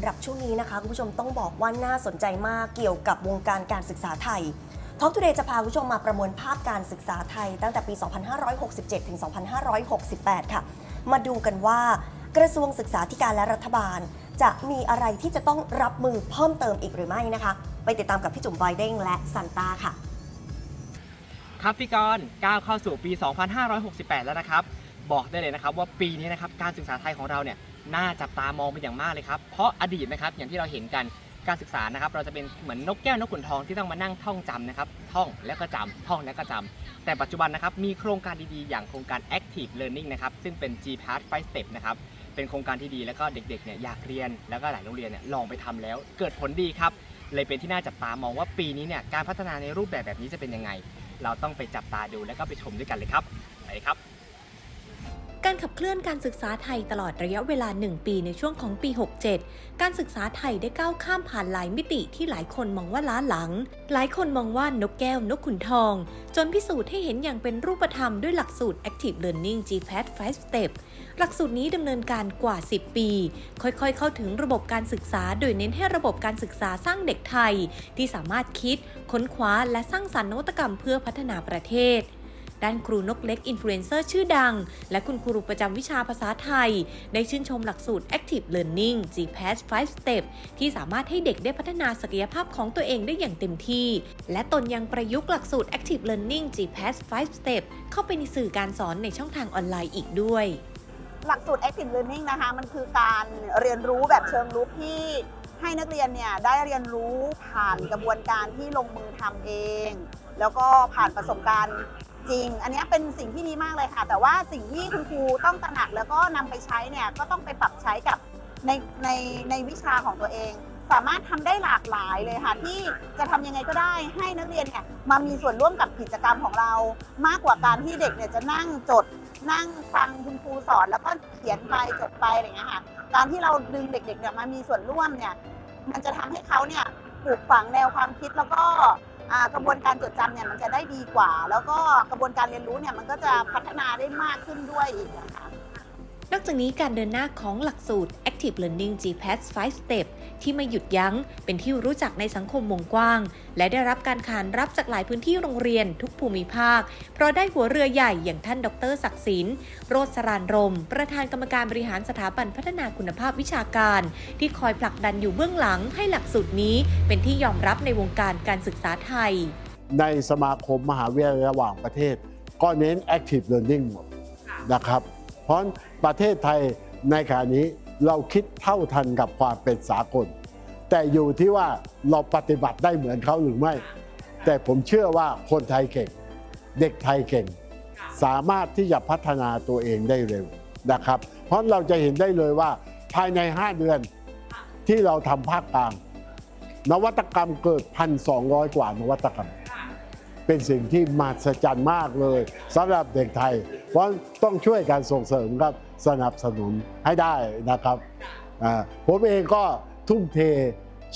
ำหรับช่วงนี้นะคะ คุณผู้ชมต้องบอกว่าน่าสนใจมากเกี่ยวกับวงการการศึกษาไทยท็อกทูเดย์จะพาคุณผู้ชมมาประมวลภาพการศึกษาไทย ตั้งแต่ปี 2567 ถึง 2568 ค่ะ มาดูกันว่ากระทรวงศึกษาธิการและรัฐบาล จะมีอะไรที่จะต้องรับมือเพิ่มเติมอีกหรือไม่นะคะ ไปติดตามกับพี่จุ๋มไบเด้งและซันตาค่ะ ครับพี่กรณ์ก้าวเข้าสู่ปี 2568 แล้วนะครับ บอกได้เลยนะครับว่าปีนี้นะครับการศึกษาไทยของเราเนี่ย น่าจับตามองเป็นอย่างมากเลยครับ เพราะอดีตนะครับอย่างที่เราเห็นกันการศึกษานะครับ เราจะเป็นเหมือนนกแก้วนกขุนทองที่ต้องมานั่งท่องจำนะครับ ท่องแล้วก็จำท่องแล้วก็จำแต่ปัจจุบันนะครับ มีโครงการดีๆ อย่างโครงการ Active Learning นะครับ ซึ่งเป็น G Path 5 Step นะครับ เป็นโครงการที่ดีแล้วก็เด็กๆเนี่ยอยากเรียนแล้วก็หลายโรงเรียนเนี่ยลองไปทำแล้ว เกิดผลดีครับ เลยเป็นที่น่าจับตามองว่าปีนี้เนี่ยการพัฒนาในรูปแบบแบบนี้จะเป็นยังไง เราต้องไปจับตาดูแล้วก็ไปชมด้วยกันเลยครับไปครับ การขับเคลื่อนการศึกษาไทยตลอดระยะเวลา 1 ปีในช่วงของปี 67 การศึกษาไทยได้ก้าวข้ามผ่านหลายมิติที่หลายคนมองว่าล้าหลัง หลายคนมองว่านกแก้วนกขุนทอง จนพิสูจน์ให้เห็นอย่างเป็นรูปธรรมด้วยหลักสูตร Active Learning GPAT 5 Step หลักสูตรนี้ดำเนินการกว่า 10 ปี ค่อยๆ เข้าถึงระบบการศึกษา โดยเน้นให้ระบบการศึกษาสร้างเด็กไทย ที่สามารถคิด ค้นคว้า และสร้างสรรค์นวัตกรรมเพื่อพัฒนาประเทศ ด้านครูนกเล็กอินฟลูเอนเซอร์ชื่อดัง และคุณครูประจำวิชาภาษาไทย ได้ชื่นชมหลักสูตร Active Learning GPAS 5 Step ที่สามารถให้เด็กได้พัฒนาศักยภาพของตัวเองได้อย่างเต็มที่ และตนยังประยุกต์หลักสูตร Active Learning GPAS 5 Step เข้าไปในสื่อการสอนในช่องทางออนไลน์อีกด้วยหลักสูตร Active Learning นะคะ มันคือการเรียนรู้แบบเชิงรุกที่ให้นักเรียนเนี่ยได้เรียนรู้ผ่านกระบวนการที่ลงมือทำเอง แล้วก็ผ่านประสบการณ์ จริง อันนี้เป็นสิ่งที่ดีมากเลยค่ะ แต่ว่าสิ่งที่คุณครูต้องตระหนักแล้วก็นำไปใช้เนี่ยก็ต้องไปปรับใช้กับในในในวิชาของตัวเอง สามารถทำได้หลากหลายเลยค่ะ ที่จะทำยังไงก็ได้ให้นักเรียนเนี่ยมามีส่วนร่วมกับกิจกรรมของเรา มากกว่าการที่เด็กเนี่ยจะนั่งจด นั่งฟังคุณครูสอน แล้วก็เขียนไปจดไปอะไรอย่างเงี้ยค่ะการที่เราดึงเด็กๆเนี่ยมามีส่วนร่วมเนี่ยมันจะทำให้เขาเนี่ยปลูกฝังแนวความคิดแล้วก็ กระบวนการจดจำเนี่ยมันจะได้ดีกว่า แล้วก็กระบวนการเรียนรู้เนี่ยมันก็จะพัฒนาได้มากขึ้นด้วยอีกนะคะ นอกจากนี้การเดินหน้าของหลักสูตร Active Learning GPAS 5 Step ที่ไม่หยุดยัง้ง เป็นที่รู้จักในสังคมวงกว้าง และได้รับการขานรับจากหลายพื้นที่โรงเรียนทุกภูมิภาค เพราะได้หัวเรือใหญ่อย่างท่านดรศักดิ์สินโรสรานรม ประธานกรรมการบริหารสถาบันพัฒนาคุณภาพวิชาการ ที่คอยผลักดันอยู่เบื้องหลังให้หลักสูตรนี้ เป็นที่ยอมรับในวงการการศึกษาไทย ในสมาคมมหาวิทยาลัยระหว่างประเทศ ก็เน้น Active Learning หมดนะครับ ราะประเทศไทยในขณะนี้เราคิดเท่าทันกับความเป็นสากล แต่อยู่ที่ว่าเราปฏิบัติได้เหมือนเขาหรือไม่ แต่ผมเชื่อว่าคนไทยเก่ง เด็กไทยเก่ง สามารถที่จะพัฒนาตัวเองได้เร็วนะครับ เพราะเราจะเห็นได้เลยว่าภายใน 5 เดือนที่เราทำภาคกลาง นวัตกรรมเกิด 1,200 กว่านวัตกรรม เป็นสิ่งที่มหัศจรรย์มากเลยสำหรับเด็กไทย เพราะต้องช่วยการส่งเสริมครับสนับสนุนให้ได้นะครับผมเองก็ทุ่มเท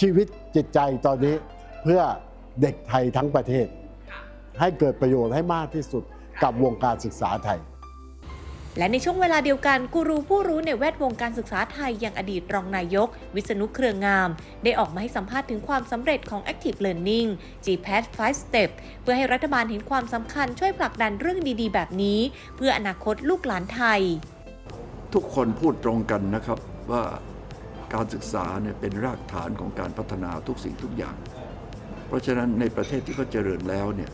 ชีวิตจิตใจตอนนี้เพื่อเด็กไทยทั้งประเทศ ให้เกิดประโยชน์ให้มากที่สุดกับวงการศึกษาไทย และในช่วงเวลาเดียวกันกูรูผู้รู้ในแวดวงการศึกษาไทยอย่างอดีตรองนายก วิษณุเครืองาม ได้ออกมาให้สัมภาษณ์ถึงความสำเร็จของ Active Learning GPAS 5 Step เพื่อให้รัฐบาลเห็นความสำคัญช่วยผลักดันเรื่องดีๆ แบบนี้ เพื่ออนาคตลูกหลานไทย ทุกคนพูดตรงกันนะครับว่าการศึกษาเนี่ยเป็นรากฐานของการพัฒนาทุกสิ่งทุกอย่าง เพราะฉะนั้นในประเทศที่เขาเจริญแล้วเนี่ย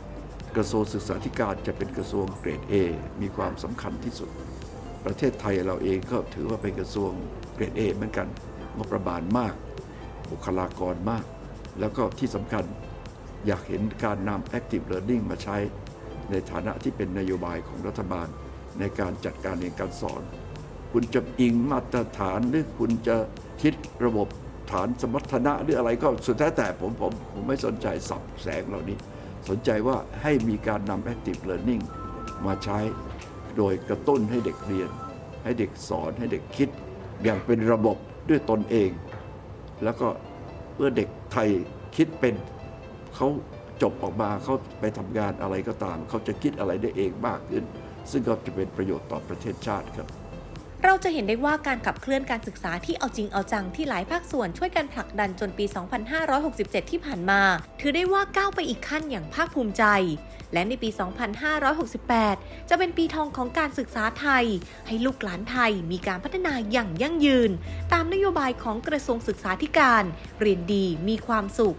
กระทรวงศึกษาธิการจะเป็นกระทรวงเกรด A มีความสำคัญที่สุด ประเทศไทยเราเองก็ถือว่าเป็นกระทรวงเกรด A เหมือนกัน งบประมาณมาก บุคลากรมาก แล้วก็ที่สำคัญอยากเห็นการนำ Active Learning มาใช้ ในฐานะที่เป็นนโยบายของรัฐบาล ในการจัดการเรียนการสอน คุณจะอิงมาตรฐานหรือคุณจะคิดระบบฐานสมรรถนะหรืออะไรก็สุดแท้แต่ผมผมผมไม่สนใจสับแสงเหล่านี้ สนใจว่าให้มีการนำ Active Learning มาใช้ โดยกระตุ้นให้เด็กเรียน ให้เด็กสอนให้เด็กคิด อย่างเป็นระบบด้วยตนเอง แล้วก็เมื่อเด็กไทยคิดเป็นเขาจบออกมาเขาไปทำงานอะไรก็ตาม เขาจะคิดอะไรได้เองมากขึ้น ซึ่งก็จะเป็นประโยชน์ต่อประเทศชาติครับ เราจะเห็นได้ว่าการขับเคลื่อนการศึกษาที่เอาจริงเอาจังที่หลายภาคส่วนช่วยกันผลักดันจนปี 2567 ที่ผ่านมา ถือได้ว่าก้าวไปอีกขั้นอย่างภาคภูมิใจ และในปี 2568 จะเป็นปีทองของการศึกษาไทย ให้ลูกหลานไทยมีการพัฒนาอย่างยั่งยืน ตามนโยบายของกระทรวงศึกษาธิการ เรียนดีมีความสุข